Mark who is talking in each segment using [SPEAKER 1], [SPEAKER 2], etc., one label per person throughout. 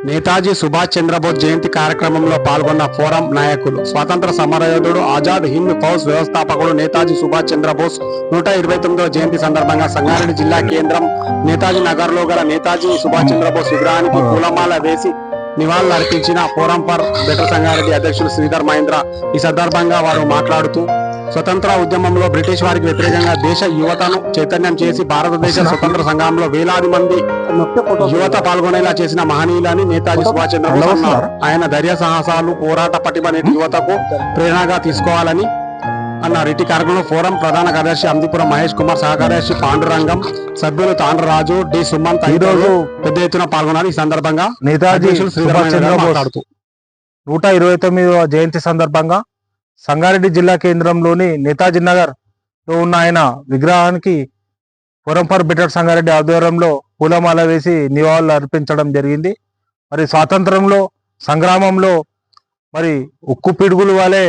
[SPEAKER 1] నేతాజీ సుభాష్ చంద్రబోస్ జయంతి కార్యక్రమంలో పాల్గొన్న ఫోరం నాయకులు స్వాతంత్ర సమరయోధుడు ఆజాద్ హింద్ ఫౌజ్ వ్యవస్థాపకుడు నేతాజీ సుభాష్ చంద్రబోస్ నూట ఇరవై తొమ్మిదవ జయంతి సందర్భంగా సంగారెడ్డి జిల్లా కేంద్రం నేతాజీ నగర్లో గల నేతాజీ సుభాష్ చంద్రబోస్ విగ్రహానికి పూలమాల వేసి నివాళులు అర్పించిన ఫోరం ఫర్ బెటర్ సంగారెడ్డి అధ్యక్షులు శ్రీధర్ మహేంద్ర. ఈ సందర్భంగా వారు మాట్లాడుతూ స్వతంత్ర ఉద్యమంలో బ్రిటిష్ వారికి వ్యతిరేకంగా దేశ యువతను చైతన్యం చేసి భారతదేశ స్వతంత్ర సంగ్రామంలో వేలాది మంది యువత పాల్గొనేలా చేసిన మహనీయులని నేతాజీ సుభాష్ చంద్రబోస్ ఆయన ధైర్య సాహసాలు పోరాట పటిమ నేటి యువతకు ప్రేరణగా తీసుకోవాలని అన్నారు. ఇటీ కార్యక్రమంలో ఫోరం ప్రధాన కార్యదర్శి అందిపురం మహేష్ కుమార్ సహకార్యదర్శి పాండురంగం సభ్యులు తాండ్రరాజు డి సుమంత్
[SPEAKER 2] ఈ రోజు
[SPEAKER 1] పెద్ద ఎత్తున పాల్గొన్నారు. ఈ సందర్భంగా
[SPEAKER 2] నేతాజీ నూట ఇరవై తొమ్మిదవ జయంతి సందర్భంగా సంగారెడ్డి జిల్లా కేంద్రంలోని నేతాజీ నగర్లో ఉన్న ఆయన విగ్రహానికి పురం ఫర్ బెటర్ సంగారెడ్డి ఆధ్వర్యంలో పూలమాల వేసి నివాళులు అర్పించడం జరిగింది. మరి స్వాతంత్రంలో సంగ్రామంలో మరి ఉక్కు పిడుగులు వలె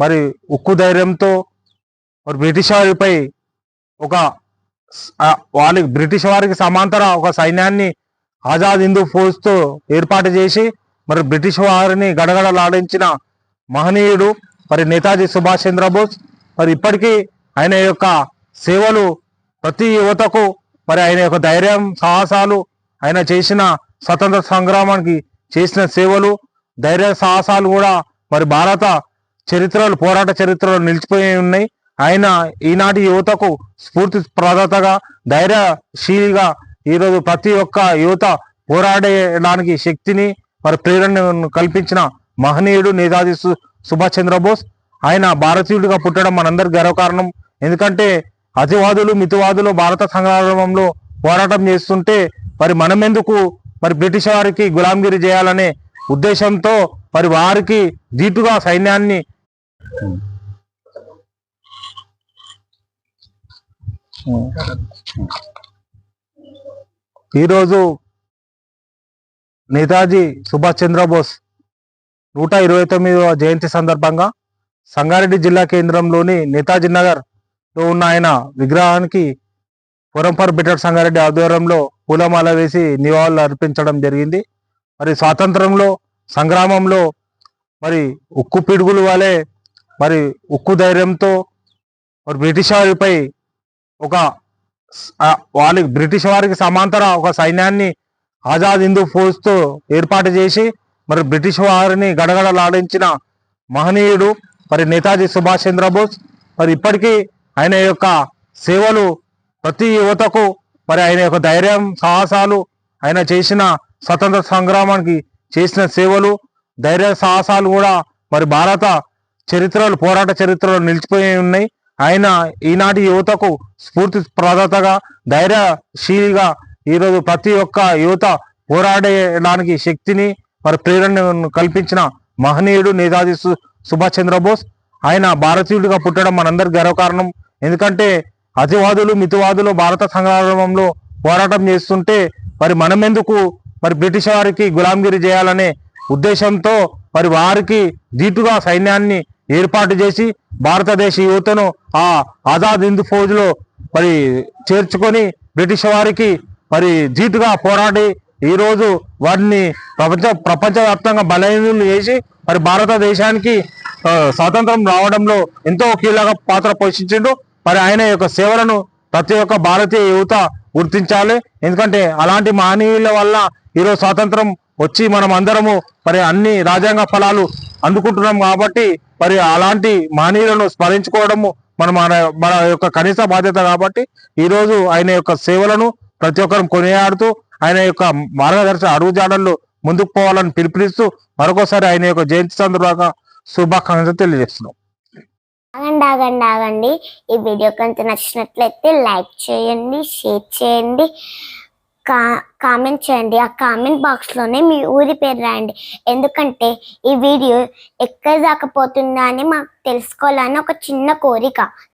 [SPEAKER 2] మరి ఉక్కు ధైర్యంతో మరి బ్రిటిష్ వారిపై ఒక వాళ్ళకి బ్రిటిష్ వారికి సమాంతర ఒక సైన్యాన్ని ఆజాద్ హిందూ ఫోర్స్తో ఏర్పాటు చేసి మరి బ్రిటిష్ వారిని గడగడలాడించిన మహనీయుడు మరి నేతాజీ సుభాష్ చంద్రబోస్ మరి ఇప్పటికీ ఆయన యొక్క సేవలు ప్రతి యువతకు మరి ఆయన యొక్క ధైర్యం సాహసాలు ఆయన చేసిన స్వతంత్ర సంగ్రామానికి చేసిన సేవలు ధైర్య సాహసాలు కూడా మరి భారత చరిత్రలు పోరాట చరిత్రలో నిలిచిపోయి ఉన్నాయి. ఆయన ఈనాటి యువతకు స్ఫూర్తి ప్రదాతగా ధైర్యశీలిగా ఈరోజు ప్రతి ఒక్క యువత పోరాడడానికి శక్తిని మరి ప్రేరణను కల్పించిన మహనీయుడు నేతాజీ సుభాష్ చంద్రబోస్. ఆయన భారతీయుడిగా పుట్టడం మనందరి గర్వకారణం. ఎందుకంటే అతివాదులు మితివాదులు భారత సంగ్రామంలో పోరాటం చేస్తుంటే మరి మనమెందుకు మరి బ్రిటిష్ వారికి గులాంగిరి చేయాలనే ఉద్దేశంతో మరి వారికి దీటుగా సైన్యాన్ని ఈరోజు నేతాజీ సుభాష్ చంద్రబోస్ నూట ఇరవై తొమ్మిదవ జయంతి సందర్భంగా సంగారెడ్డి జిల్లా కేంద్రంలోని నేతాజీ నగర్లో ఉన్న ఆయన విగ్రహానికి పురంపర్ ఫర్ బెటర్ సంగారెడ్డి ఆధ్వర్యంలో పూలమాల వేసి నివాళులు అర్పించడం జరిగింది. మరి స్వాతంత్రంలో సంగ్రామంలో మరి ఉక్కు పిడుగులు వలె మరి ఉక్కు ధైర్యంతో మరి బ్రిటిష్ వారిపై ఒక వాళ్ళకి బ్రిటిష్ వారికి సమాంతర ఒక సైన్యాన్ని ఆజాద్ హిందూ ఫోర్స్తో ఏర్పాటు చేసి మరి బ్రిటిష్ వారిని గడగడలాడించిన మహనీయుడు మరి నేతాజీ సుభాష్ చంద్రబోస్ మరి ఇప్పటికీ ఆయన యొక్క సేవలు ప్రతి యువతకు మరి ఆయన యొక్క ధైర్యం సాహసాలు ఆయన చేసిన స్వతంత్ర సంగ్రామానికి చేసిన సేవలు ధైర్య సాహసాలు కూడా మరి భారత చరిత్రలు పోరాట చరిత్రలో నిలిచిపోయి ఉన్నాయి. ఆయన ఈనాటి యువతకు స్ఫూర్తి ప్రదాతగా ధైర్యశీలిగా ఈరోజు ప్రతి ఒక్క యువత పోరాడడానికి శక్తిని మరి ప్రేరణను కల్పించిన మహనీయుడు నేతాజీ సు- సుభాష్ చంద్రబోస్. ఆయన భారతీయుడిగా పుట్టడం మనందరి గర్వకారణం. ఎందుకంటే అతివాదులు మితివాదులు భారత సంగ్రామంలో పోరాటం చేస్తుంటే మరి మనమెందుకు మరి బ్రిటిష్ వారికి గులాంగిరి చేయాలనే ఉద్దేశంతో మరి వారికి దీటుగా సైన్యాన్ని ఏర్పాటు చేసి భారతదేశ యువతను ఆ ఆజాద్ హింద్ ఫౌజ్లో మరి చేర్చుకొని బ్రిటిష్ వారికి మరి ధీటుగా పోరాడి ఈరోజు వాటిని వారిని ప్రపంచ ప్రపంచవ్యాప్తంగా బలహీనులు చేసి మరి భారతదేశానికి స్వాతంత్రం రావడంలో ఎంతో కీలక పాత్ర పోషించిండు. మరి ఆయన యొక్క సేవలను ప్రతి ఒక్క భారతీయ యువత గుర్తించాలి. ఎందుకంటే అలాంటి మహనీయుల వల్ల ఈరోజు స్వాతంత్రం వచ్చి మనం అందరము మరి అన్ని రాజ్యాంగ ఫలాలు అందుకుంటున్నాం కాబట్టి మరి అలాంటి మహనీయులను స్మరించుకోవడము మన మన మన యొక్క కనీస బాధ్యత కాబట్టి ఈరోజు ఆయన యొక్క సేవలను ప్రతి ఒక్కరు కొనియాడుతూ ఆయన యొక్క మార్గదర్శన అడుగుజాడల్లో ముందుకు పోవాలని పిలుపునిస్తూ మరొకసారి ఆయన యొక్క జయంతి సందర్భంగా శుభాకాంక్షలు తెలియజేస్తున్నాం.
[SPEAKER 3] ఆగండి ఆగండి ఆగండి. ఈ వీడియో కనుక నచ్చినట్లయితే లైక్ చేయండి షేర్ చేయండి కా కామెంట్ చేయండి. ఆ కామెంట్ బాక్స్లోనే మీ ఊరి పేరు రాయండి. ఎందుకంటే ఈ వీడియో ఎక్కడ దాకపోతుందా అని మాకు తెలుసుకోవాలని ఒక చిన్న కోరిక.